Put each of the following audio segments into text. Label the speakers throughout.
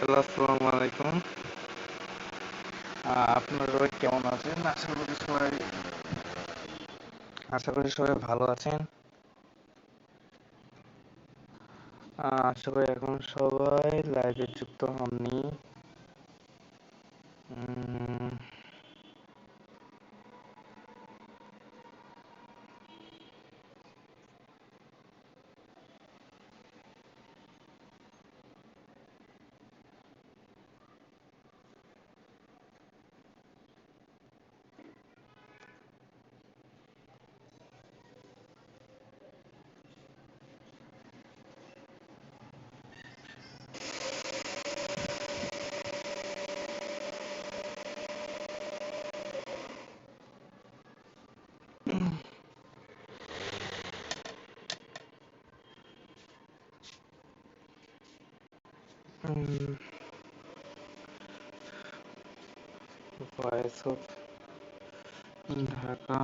Speaker 1: Hello আসসালামু আলাইকুম।
Speaker 2: আপনারা কেমন আছেন? আশা করি সবাই
Speaker 1: আশা করি সবাই ভালো আছেন। আশা করি এখন সবাই লাইভে যুক্ত হননি। উম, উম, ভয়েস অফ ঢাকা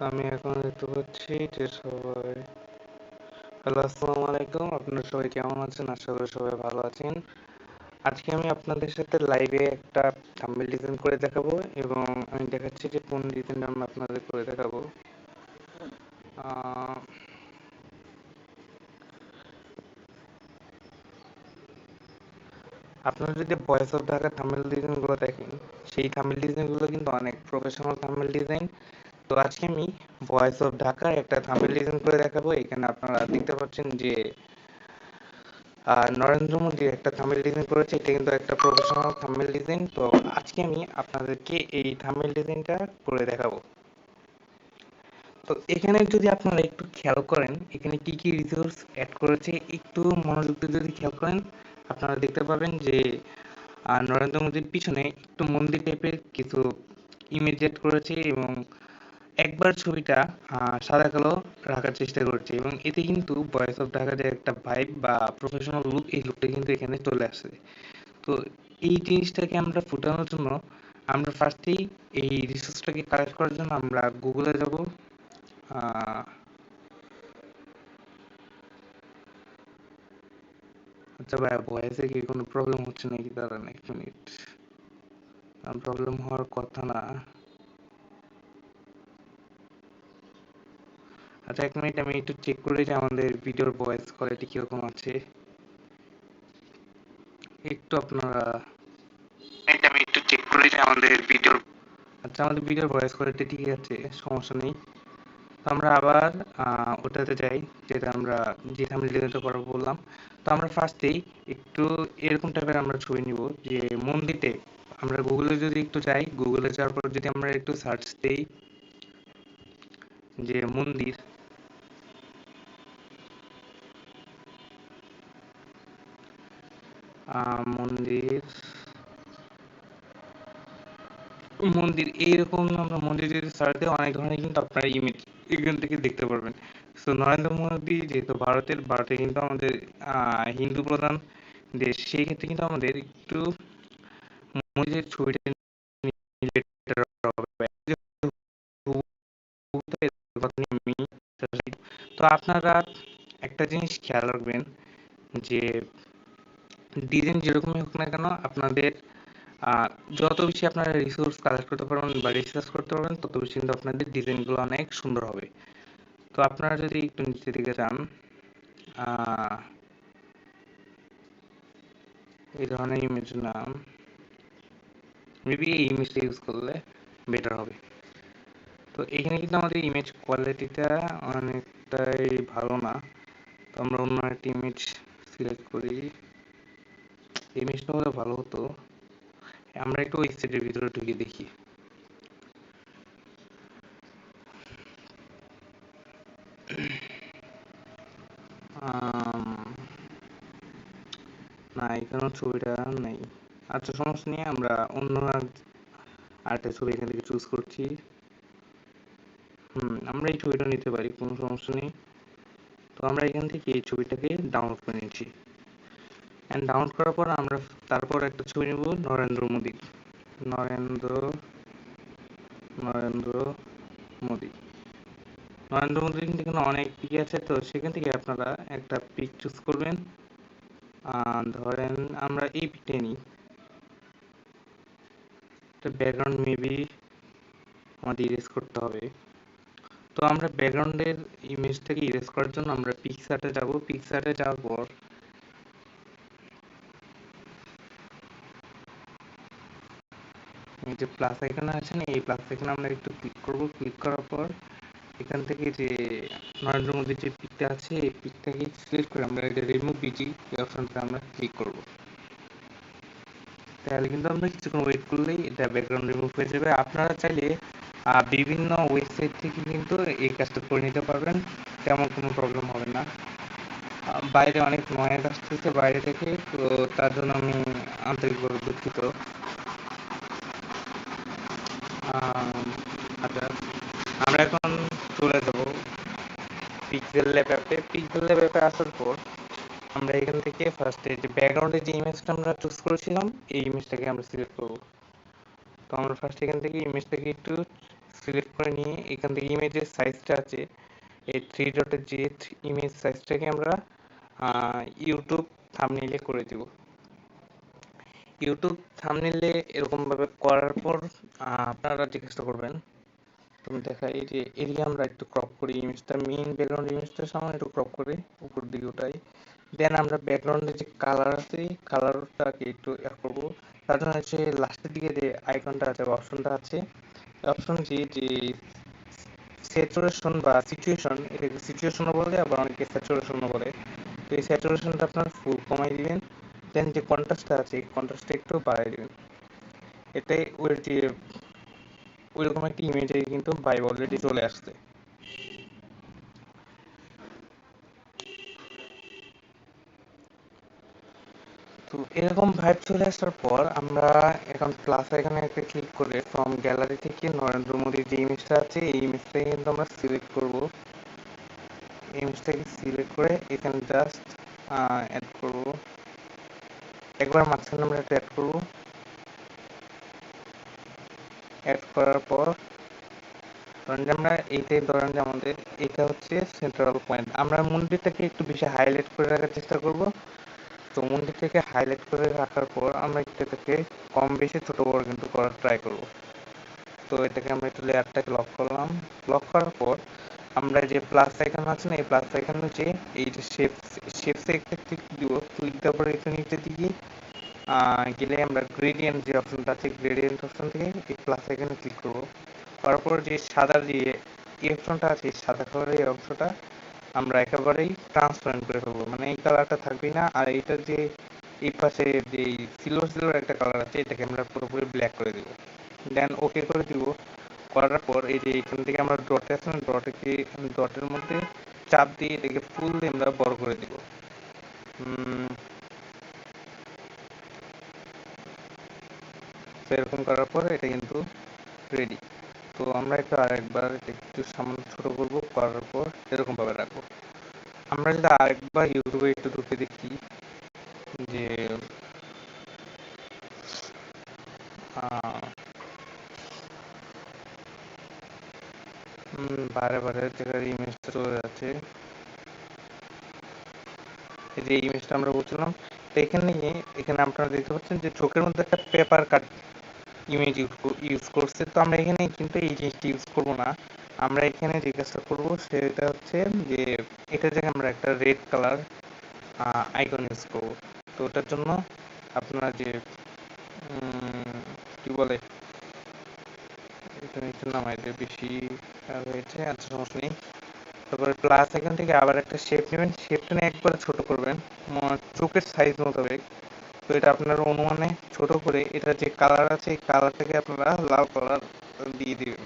Speaker 1: আমি এখন দেখতে পাচ্ছি যে সবাই। হ্যালো আসসালামু আলাইকুম। আপনারা সবাই কেমন আছেন? আশা করি সবাই ভালো আছেন। আজকে আমি আপনাদের সাথে লাইভে একটা থাম্বনেল ডিজাইন করে দেখাবো এবং আমি দেখাচ্ছি যে কোন ডিজাইনটা আমি আপনাদের করে দেখাবো। আপনারা যদি ভয়েস অফ ঢাকা থাম্বনেল ডিজাইনগুলো দেখেন, সেই থাম্বনেল ডিজাইনগুলো কিন্তু অনেক প্রফেশনাল থাম্বনেল ডিজাইন তো আজকে আমি ভয়েস অফ ঢাকা একটা থাম্বনেল ডিজাইন করে দেখাবো। এখানে আপনারা দেখতে পাচ্ছেন যে নরেন্দ্র মোদী একটা থাম্বনেল ডিজাইন করেছে। এটা কিন্তু একটা প্রফেশনাল থাম্বনেল ডিজাইন তো আজকে আমি আপনাদেরকে এই থাম্বনেল ডিজাইনটা করে দেখাবো। তো এখানে যদি আপনারা একটু খেয়াল করেন, এখানে কি কি রিসোর্স অ্যাড করেছে, একটু মনোযোগ দিয়ে যদি খেয়াল করেন, আপনারা দেখতে পাবেন যে নরেন্দ্র মোদীর পিছনে একটু মন্দির টাইপের কিছু ইমেজ অ্যাড করেছে এবং একবার ছবিটা সাদা কালো রাখার চেষ্টা করছে এবং এতে কিন্তু ভয়েস অফ ঢাকা যে একটা ভাইব বা প্রফেশনাল লুক এই লুকটা কিন্তু এখানে চলে আসে। তো এই জিনিসটাকে আমরা ফুটানোর জন্য আমরা ফার্স্টেই এই রিসোর্সটাকে কালেক্ট করার জন্য আমরা গুগলে যাব। আচ্ছা ভাই ভয়েসে কি কোনো প্রবলেম হচ্ছে নাকি? দাঁড়ান এক মিনিট প্রবলেম হওয়ার কথা না। আচ্ছা এক মিনিট আমি একটু চেক করে যে আমাদের ভিডিওর ভয়েস কোয়ালিটি কীরকম আছে। একটু আপনারা এটা আমি একটু চেক করে যে আমাদের ভিডিওর আচ্ছা আমাদের ভিডিওর ভয়েস কোয়ালিটি ঠিক আছে সমস্যা নেই। তো আমরা আবার ওটাতে যাই যেটা আমরা যে ডিজাইনটা করাবো বললাম। তো আমরা ফার্স্টেই একটু এরকম টাইপের আমরা ছবি নিব যে মন্দিরে আমরা গুগলে যদি একটু যাই গুগলে যাওয়ার পর যদি আমরা একটু সার্চ দেই যে মন্দির মন্দির মন্দির এইরকম আমরা মন্দির যদি সার্চ অনেক ধরনের কিন্তু আপনারা ইমেজ এখান থেকে দেখতে পারবেন। তো নরেন্দ্র মোদী যেহেতু ভারতের, ভারতে কিন্তু আমাদের হিন্দু প্রধান দেশ, সেই ক্ষেত্রে কিন্তু আমাদের একটু মন্দিরের ছবিটা তো আপনারা একটা জিনিস খেয়াল রাখবেন যে ডিজাইন যেরকমই হোক না কেন, আপনাদের যত বেশি আপনারা রিসোর্স কালেক্ট করতে পারবেন বা রিসার্চ করতে পারবেন, তত বেশি কিন্তু আপনাদের ডিজাইনগুলো অনেক সুন্দর হবে। তো আপনারা যদি একটু নিচের দিকে যান এই ধরনের ইমেজ নাম মেবি এই ইমেজটা ইউজ করলে বেটার হবে। তো এখানে কিন্তু আমাদের ইমেজ কোয়ালিটিটা অনেকটাই ভালো না। তো আমরা অন্য একটা ইমেজ সিলেক্ট করি। ইমেজটা হলে ভালো হতো। আমরা একটু ওয়েবসাইটের ভিতরে ঢুকে দেখি। না এখানেও ছবিটা নেই। আচ্ছা সমস্যা নিয়ে আমরা অন্য আর- আরেকটা ছবি এখান থেকে চুজ করছি। হুম, আমরা এই ছবিটা নিতে পারি, কোনো সমস্যা নেই। তো আমরা এখান থেকে এই ছবিটাকে ডাউনলোড করে নিচ্ছি। অ্যান্ড ডাউনলোড করার পর আমরা তারপর একটা ছবি নেব, নরেন্দ্র মোদী। নরেন্দ্র নরেন্দ্র মোদী। নরেন্দ্র মোদী কিন্তু এখানে অনেক পিক আছে, তো সেখান থেকে আপনারা একটা পিক চুজ করবেন। ধরেন আমরা এই পিকটাই নিই। ব্যাকগ্রাউন্ড মেবি আমাদের ইরেজ করতে হবে। তো আমরা ব্যাকগ্রাউন্ডের ইমেজটাকে ইরেজ করার জন্য আমরা পিকচারে যাব। পিকচারে যাওয়ার পর যে প্লাস আইকন আছে না, এই প্লাস আইকনে আমরা একটু ক্লিক করব। ক্লিক করার পর এখান থেকে যে নরেন্দ্র মোদীর যে পিকটা আছে, এই পিকটাকে সিলেক্ট করে আমরা এটা রিমুভ বিজি এই অপশনটা আমরা ক্লিক করব। তাহলে কিন্তু আমরা কিছুক্ষণ ওয়েট করলেই এটা ব্যাকগ্রাউন্ড রিমুভ হয়ে যাবে। আপনারা চাইলে বিভিন্ন ওয়েবসাইট থেকে কিন্তু এই কাজটা করে নিতে পারবেন। তেমন কোনো প্রবলেম হবে না। বাইরে অনেক নয়েজ আসতেছে বাইরে থেকে, তো তার জন্য আমি আন্তরিকভাবে দুঃখিত। আচ্ছা আমরা এখন চলে যাব পিক্সেল ল্যাব অ্যাপে পিক্সেল ল্যাব অ্যাপে আসার পর আমরা এখান থেকে ফার্স্টে যে ব্যাকগ্রাউন্ডে যে ইমেজটা আমরা চুজ করেছিলাম, এই ইমেজটাকে আমরা সিলেক্ট করব। তো আমরা ফার্স্ট এখান থেকে ইমেজটাকে একটু সিলেক্ট করে নিয়ে এখান থেকে ইমেজের সাইজটা আছে, এই থ্রি ডটের যে ইমেজ সাইজটাকে আমরা ইউটিউব থাম্বনেইলে করে দিব। ইউটিউব থাম্বনেইলে এরকম ভাবে করার পর আপনারা জিজ্ঞাসা করবেন। তুমি দেখা এই যে এদিকে আমরা একটু ক্রপ করি ইমেজটা মেইন ব্যাকগ্রাউন্ড ইমেজটা সামনে একটু ক্রপ করে, উপর দিকে ওটাই। দেন আমরা ব্যাকগ্রাউন্ডে যে কালার আছে কালারটাকে একটু অ্যাড করব। তার জন্য হচ্ছে লাস্টের দিকে যে আইকনটা আছে অপশনটা আছে। অপশন যে যে স্যাচুরেশন বা সিচুয়েশন এটাকে সিচুয়েশনও বলে, আবার অনেকে স্যাচুরেশনও বলে। তো এই স্যাচুরেশনটা আপনার ফুল কমাই দিবেন। দেন যে কন্ট্রাস্টটা আছে, এই কন্ট্রাস্টটা একটু বাড়াই দিবেন। এতে ওই যে, ওইরকম একটা ইমেজে কিন্তু ভাইব অলরেডি চলে আসছে। তো এরকম ভাইব চলে আসার পর আমরা এখন প্লাস এখানে একটা ক্লিক করে ফ্রম গ্যালারি থেকে নরেন্দ্র মোদীর যে ইমেজটা আছে, এই ইমেজটাকে কিন্তু আমরা সিলেক্ট করব। ইমেজটাকে সিলেক্ট করে এখানে জাস্ট অ্যাড করব। একবার মাঝখানে আমরা এটা অ্যাড করব। অ্যাড করার পর, ধরেন আমরা এইটাই ধরেন যে আমাদের, এটা হচ্ছে সেন্ট্রাল পয়েন্ট আমরা মন্দিরটাকে একটু বেশি হাইলাইট করে রাখার চেষ্টা করব। তো মন্দিরটাকে হাইলাইট করে রাখার পর আমরা এটাকে কম বেশি ছোট বড় কিন্তু করার ট্রাই করব। তো এটাকে আমরা একটু লেয়ারটাকে লক করলাম। লক করার পর আমরা যে প্লাস আইকন আছে না, এই প্লাস আইকনে যে এই যে শেপ শেপসে একটা ক্লিক দিব? ক্লিক দেওয়ার একটু নিচের দিকে গেলে আমরা গ্রেডিয়েন্ট যে অপশনটা আছে গ্রেডিয়েন্ট অপশন থেকে এই প্লাস আইকনে ক্লিক করব। করার পর যে সাদা যে এই অপশনটা আছে সাদা কালারের এই অংশটা আমরা একেবারেই ট্রান্সপারেন্ট করে ফেলব। মানে এই কালারটা থাকবেই না, আর এইটার যে এই পাশে যে সিলভার সিলভার একটা কালার আছে, এটাকে আমরা পুরোপুরি ব্ল্যাক করে দিব। দেন ওকে করে দিব। করার পর এই যে এখান থেকে আমরা ডট আছে না ডটকে ডটের মধ্যে চাপ দিয়ে এটাকে ফুল দিয়ে আমরা বড় করে দিব। তো এরকম করার পর এটা কিন্তু রেডি তো আমরা একটু আরেকবার এটা একটু সামান্য ছোট করব, করার পর এরকম ভাবে রাখব। আমরা যদি আরেকবার ইউটিউবে একটু ঢুকে দেখি যে বারে বারে জায়গার ইমেজটা চলে যাচ্ছে, এই যে ইমেজটা আমরা বলছিলাম এখানে এখানে আপনারা দেখতে পাচ্ছেন যে চোখের মধ্যে একটা পেপার কাট ইমেজ ইউজ করছে, তো আমরা এখানে কিন্তু এই জিনিসটা ইউজ করব না। আমরা এখানে যে কাজটা করব, সেটা হচ্ছে যে, এটা জায়গায় আমরা একটা রেড কালার আইকন ইউজ করব। তো ওটার জন্য আপনারা যে কি বলে নিচে নামাই দিয়ে বেশি হয়েছে আচ্ছা সমস্যা নেই। তারপরে প্লাস এখান থেকে আবার একটা শেপ নেবেন। শেপটা একবারে ছোট করবেন চোখের সাইজ মোতাবেক তো এটা আপনার অনুমানে ছোট করে এটা যে কালার আছে, এই কালারটাকে আপনারা লাল কালার দিয়ে দিবেন।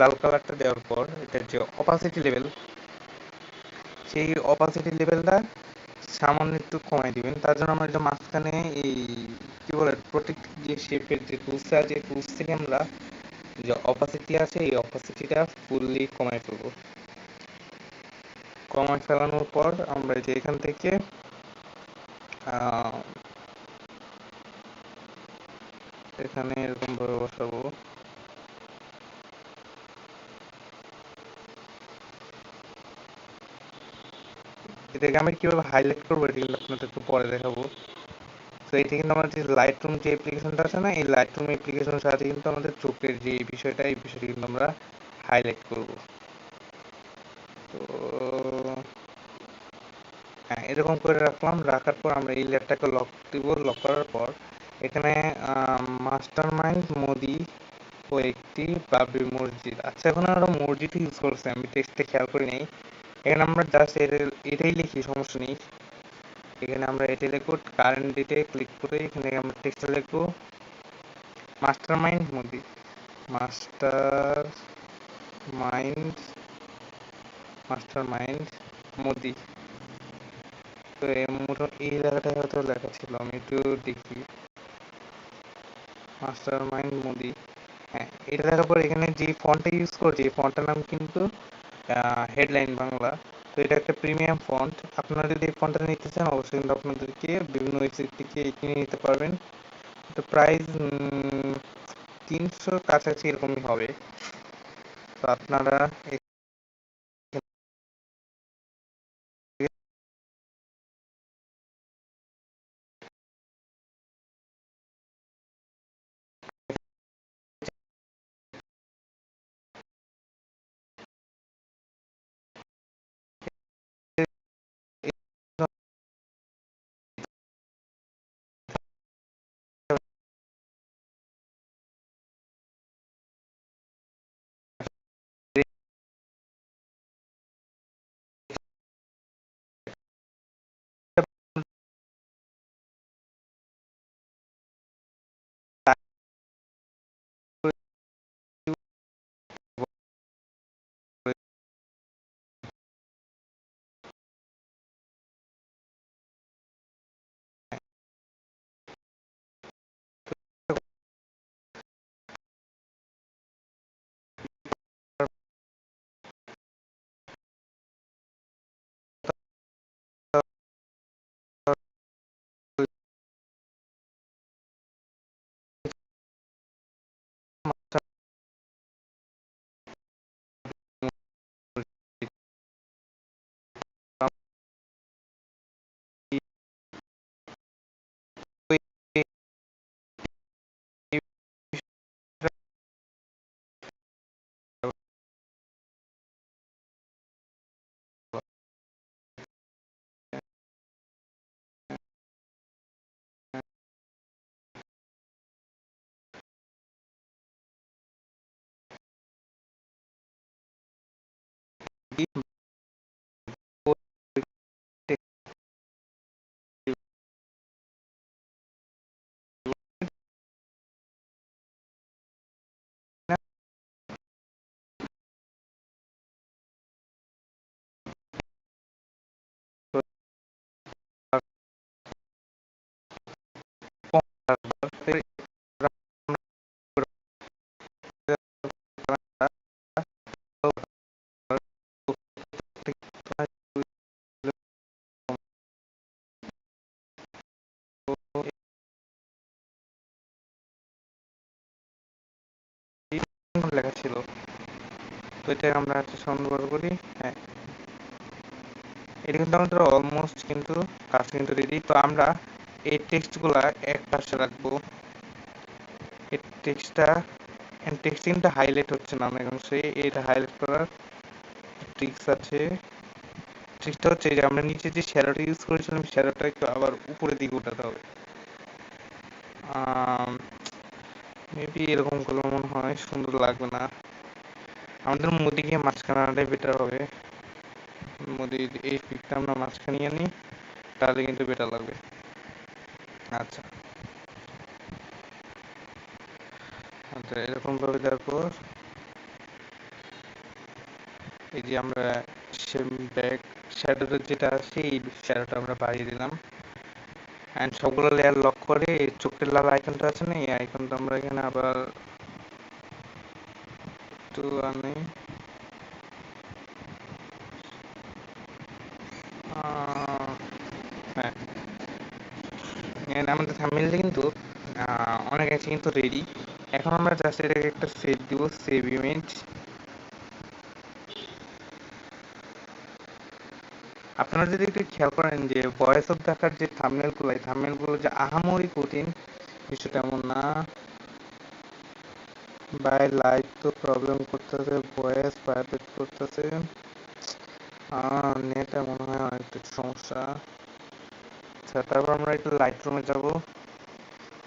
Speaker 1: লাল কালারটা দেওয়ার পর এটার যে অপাসিটি লেভেল সেই অপাসিটি লেভেলটা সামান্য একটু কমাই দিবেন। তার জন্য আমরা এটা মাঝখানে এই কি বলে প্রোটেক্ট যে শেপের যে টুলসটা আছে টুলস থেকে আমরা যে অপাসিটি আছে, এই অপাসিটিটা ফুললি কমাই ফেলব। কমাই ফেলানোর পর আমরা যে এখান থেকে এখানে এরকম ভাবে বসাবো। এটাকে আমি কীভাবে হাইলাইট করব এটা কিন্তু আপনাদের একটু পরে দেখাবো। তো এটা কিন্তু আমাদের যে লাইট রুম যে অ্যাপ্লিকেশনটা আছে না, এই লাইট রুম অ্যাপ্লিকেশনের সাথে কিন্তু আমাদের চোখের যে বিষয়টা, এই বিষয়টা কিন্তু আমরা হাইলাইট করব। তো হ্যাঁ এরকম করে রাখলাম, রাখার পর আমরা এই লেয়ারটাকে লক দিব লক করার পর এখানে মাস্টার মাইন্ড মোদি ও একটি বাবরি মসজিদ। আচ্ছা এখন আমরা মসজিদ ইউজ করছি, আমি টেক্সটে খেয়াল করি নাই। এখানে আমরা জাস্ট এটাই লিখি, সমস্যা নেই। এখানে আমরা এটা লিখব কারেন্ট ডেটে ক্লিক করে এখানে আমরা টেক্সটে লিখব master mind Modi. Master mind master mind Modi. তো এই মোটা- এই জায়গাটায় হয়তো লেখা ছিল, আমি একটু দেখি। মাস্টার মাইন্ড মোদি হ্যাঁ এটা দেখার পর এখানে যে ফন্টটা ইউজ করছি, এই নাম কিন্তু হেডলাইন বাংলা তো এটা একটা প্রিমিয়াম ফন্ট আপনারা যদি এই ফন্টটা নিতে চান, অবশ্যই কিন্তু আপনাদেরকে বিভিন্ন ওয়েবসাইট থেকে কিনে নিতে পারবেন। তো প্রাইস তিনশোর কাছাকাছি এরকমই হবে। তো আপনারা এ- লেখা ছিল। তো এটা আমরা একটা সুন্দর করি হ্যাঁ। এটা কিন্তু আমাদের অলমোস্ট কিন্তু কাজ কিন্তু রেডি তো আমরা এই টেক্সটগুলা এক পাশে রাখব। এই টেক্সটটা টেক্সট কিন্তু হাইলাইট হচ্ছে না অনেকাংশে এটা হাইলাইট করার ট্রিক্স আছে। ট্রিক্সটা হচ্ছে যে আমরা নিচে যে শ্যাডোটা ইউজ করেছিলাম শ্যাডোটা একটু আবার উপরের দিকে উঠাতে হবে। মেবি এরকম করলে মনে হয় সুন্দর লাগবে না। আমাদের মুদিকে মাঝখানে আনাটাই বেটার হবে। যদি এই পিকটা আমরা মাঝখানে নিই, তাহলে কিন্তু বেটার লাগবে। আচ্ছা। আচ্ছা এরকম ভাবে দেওয়ার পর এই যে আমরা ব্যাক শ্যাডোটা যেটা আছে, এই শ্যাডোটা আমরা বাড়িয়ে দিলাম। অ্যান্ড সবগুলো লেয়ার লক করে এই চোখের লাল আইকনটা আছে না, এই আইকনটা আমরা এখানে আবার একটু আনি। হ্যাঁ। আমাদের থাম্বনেলটা কিন্তু অনেক আছে কিন্তু রেডি এখন আমরা জাস্ট এটাকে একটা সেভ দিব সেভ ইমেজ আপনারা যদি একটু খেয়াল করেন যে ভয়েস অফ দেখার যে থাম্বনেলগুলো এই থাম্বনেলগুলো যে আহামরি কঠিন, বিষয়টা এমন না। বাই লাইট তো প্রবলেম করতেছে ভয়েস প্রাইভেট করতেছে। নেট মনে হয় অনেকটা সমস্যা। আচ্ছা তারপর আমরা একটু লাইট রুমে যাব।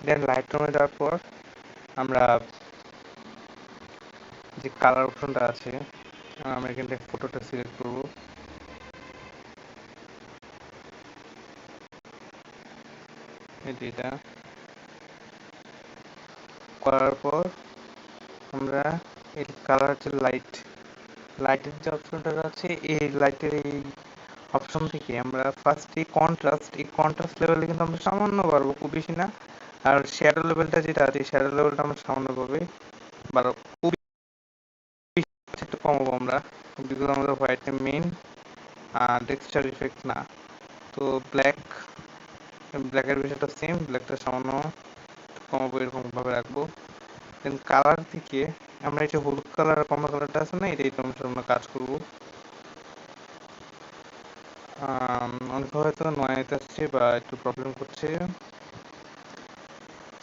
Speaker 1: দেন লাইট রুমে যাওয়ার পর আমরা যে কালার অপশনটা আছে, আমরা এখান থেকে ফটোটা সিলেক্ট করব এই যে এটা করার পর আমরা এই কালার হচ্ছে লাইট লাইটের যে অপশনটা আছে এই লাইটের এই অপশন থেকে আমরা কন্ট্রাস্ট এই কন্ট্রাস্ট লেভেলে কিন্তু আমরা সামান্য খুব বেশি না। আর শ্যাডো লেভেলটা যেটা আছে শ্যাডো লেভেলটা আমরা সামান্য পাবে খুব একটু কমাবো আমরা বিকজ আমাদের হোয়াইট মেইন আর টেক্সচার ইফেক্ট না। তো ব্ল্যাক ব্ল্যাকের বিষয়টা সেম ব্ল্যাকটা সামান্য কমাবো এরকম ভাবে রাখব। দেন কালার থেকে আমরা এই যে হলুদ কালার আর কমলা কালারটা আছে না, এটাই তো আমরা কাজ করব। অনেক হয়তো নয়েজ আসছে বা একটু প্রবলেম করছে।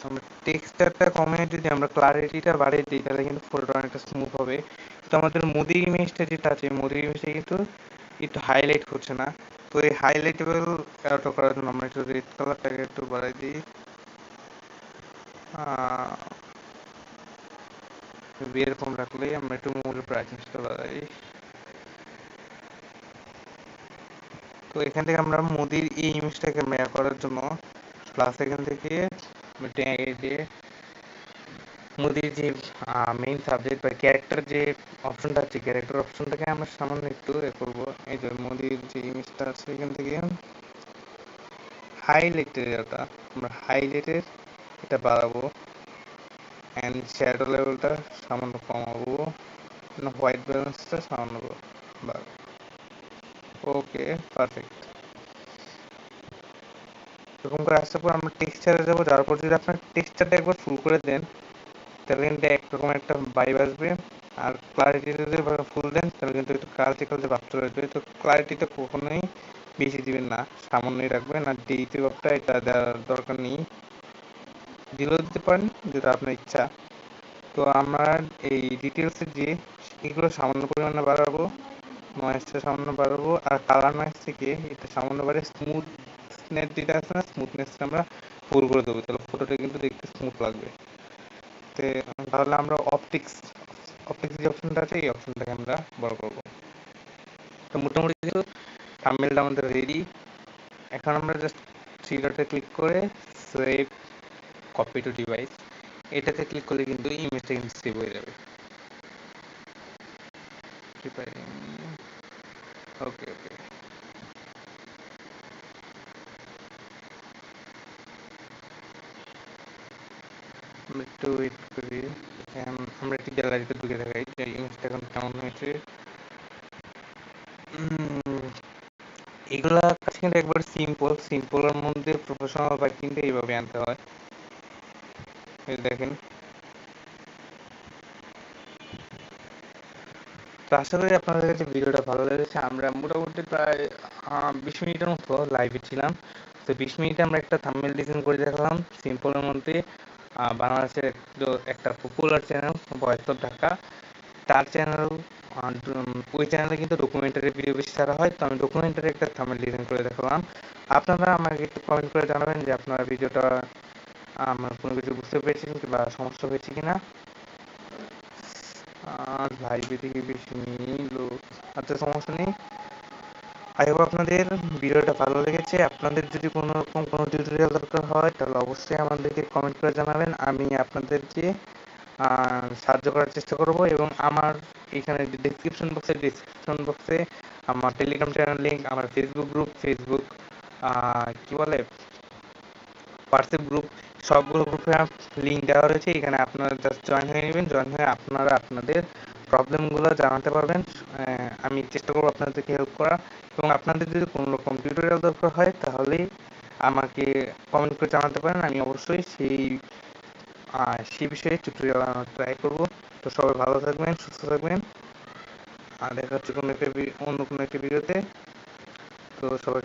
Speaker 1: আমরা টেক্সচারটা কমে যদি আমরা ক্লারিটিটা বাড়িয়ে দিই, তাহলে কিন্তু ফটোটা অনেকটা স্মুথ হবে। তো আমাদের মোদি ইমেজটা যেটা আছে, মোদি ইমেজটা কিন্তু একটু হাইলাইট হচ্ছে না। তো এই হাইলাইটেবল অটো করার জন্য আমরা একটু রেড কালারটাকে একটু বাড়াই দিই। এরকম রাখলেই আমরা একটু মূল ব্রাইটনেসটা বাড়াই। তো এখান থেকে আমরা মোদির এই ইমেজটাকে মেয়া করার জন্য প্লাস এখান থেকে দিয়ে মোদির যে মেইন সাবজেক্ট বা ক্যারেক্টার যে অপশনটা আছে ক্যারেক্টার অপশনটাকে আমরা সামান্য একটু এ করব। এই যে মোদির যে ইমেজটা আছে এখান থেকে। হাইলাইটের এটা, আমরা হাইলাইটের এটা বাড়াবো। অ্যান্ড শ্যাডো লেভেলটা সামান্য কমাবো। হোয়াইট ব্যালেন্সটা সামান্য ওকে পারফেক্ট এরকম করে আসার পর আমরা টেক্সচারে যাব। যাওয়ার পর যদি আপনার টেক্সচারটা একবার ফুল করে দেন কিন্তু একরকম একটা ভাইব আসবে। আর ক্লারিটি যদি ফুল দেন, তাহলে কিন্তু একটু কালচে কালচে ভাব চলে আসবে তো ক্লারিটিটা কখনোই বেশি দিবেন না, সামান্যই রাখবেন। আর ডিটি ভাবটা এটা দেওয়ার দরকার নেই, দিলেও দিতে পারেন, যেটা আপনার ইচ্ছা। তো আমার এই ডিটেলসের যে এগুলো সামান্য পরিমাণে বাড়াবো নয়েজটা সামান্য বাড়াবো, আর কালার নয়েজ থেকে এটা সামান্য বাড়ে স্মুথনেস যেটা আছে না স্মুথনেসটা আমরা ফুল করে দেবো। তাহলে ফটোটা কিন্তু দেখতে স্মুথ লাগবে। তো তাহলে আমরা অপটিক্স অপটিক্স যে অপশনটা আছে, এই অপশনটাকে আমরা বড় করব। তো মোটামুটি কিন্তু থাম্বনেলটা আমাদের রেডি এখন আমরা জাস্ট থ্রি ডটে ক্লিক করে সেভ কপি টু ডিভাইস এটাতে ক্লিক করলে কিন্তু ইমেজটা কিন্তু সেভ হয়ে যাবে। ওকে ওকে আমরা একটু ওয়েট করি আমরা একটি গ্যালারিতে ঢুকে দেখাই যে ইমেজটা এখন কেমন হয়েছে এগুলা কাছে কিন্তু একবার সিম্পল সিম্পলের মধ্যে প্রফেশনাল বাইক এইভাবে আনতে হয়। এই দেখেন। তো আশা করি আপনাদের কাছে ভিডিওটা ভালো লেগেছে। আমরা মোটামুটি প্রায় বিশ মিনিটের মতো লাইভে ছিলাম। তো বিশ মিনিটে আমরা একটা থাম্বনেল ডিজাইন করে দেখলাম সিম্পলের মধ্যে। বাংলাদেশের একটা popular channel voice of Dhaka তার চ্যানেল ওই চ্যানেলে কিন্তু ডকুমেন্টারি ভিডিও বেশি ছাড়া হয়, তো আমি ডকুমেন্টারি একটা থাম্বনেল ডিজাইন করে দেখলাম। আপনারা আমাকে একটু কমেন্ট করে জানাবেন যে ভিডিওটা আমার কোনো কিছু বুঝতে পেরেছেন কিংবা সমস্যা হয়েছে কিনা। ভাই থেকে বেশি নিল আচ্ছা সমস্যা নেই। আই হোপ আপনাদের ভিডিওটা ভালো লেগেছে। আপনাদের যদি কোনো রকম কোনো টিউটোরিয়াল দরকার হয়, তাহলে অবশ্যই আমাদেরকে কমেন্ট করে জানাবেন। আমি আপনাদেরকে সাহায্য করার চেষ্টা করব এবং আমার এখানে ডিসক্রিপশন বক্সে ডিসক্রিপশন বক্সে আমার টেলিগ্রাম চ্যানেল লিঙ্ক আমার ফেসবুক গ্রুপ ফেসবুক কি বলে? হোয়াটসঅ্যাপ গ্রুপ সবগুলো গ্রুপে লিঙ্ক দেওয়া রয়েছে। এখানে আপনারা জাস্ট জয়েন হয়ে নেবেন। জয়েন হয়ে আপনারা আপনাদের প্রবলেমগুলো জানাতে পারবেন। আমি চেষ্টা করব আপনাদেরকে হেল্প করা এবং আপনাদের যদি কোনো রকম টিউটোরিয়াল দরকার হয়, তাহলে আমাকে কমেন্ট করে জানাতে পারেন। আমি অবশ্যই সেই সেই বিষয়ে টিউটোরিয়াল আনার ট্রাই করব। তো সবাই ভালো থাকবেন, সুস্থ থাকবেন। আর দেখা হচ্ছে কোনো একটা অন্য কোনো একটা ভিডিওতে তো সবাইকে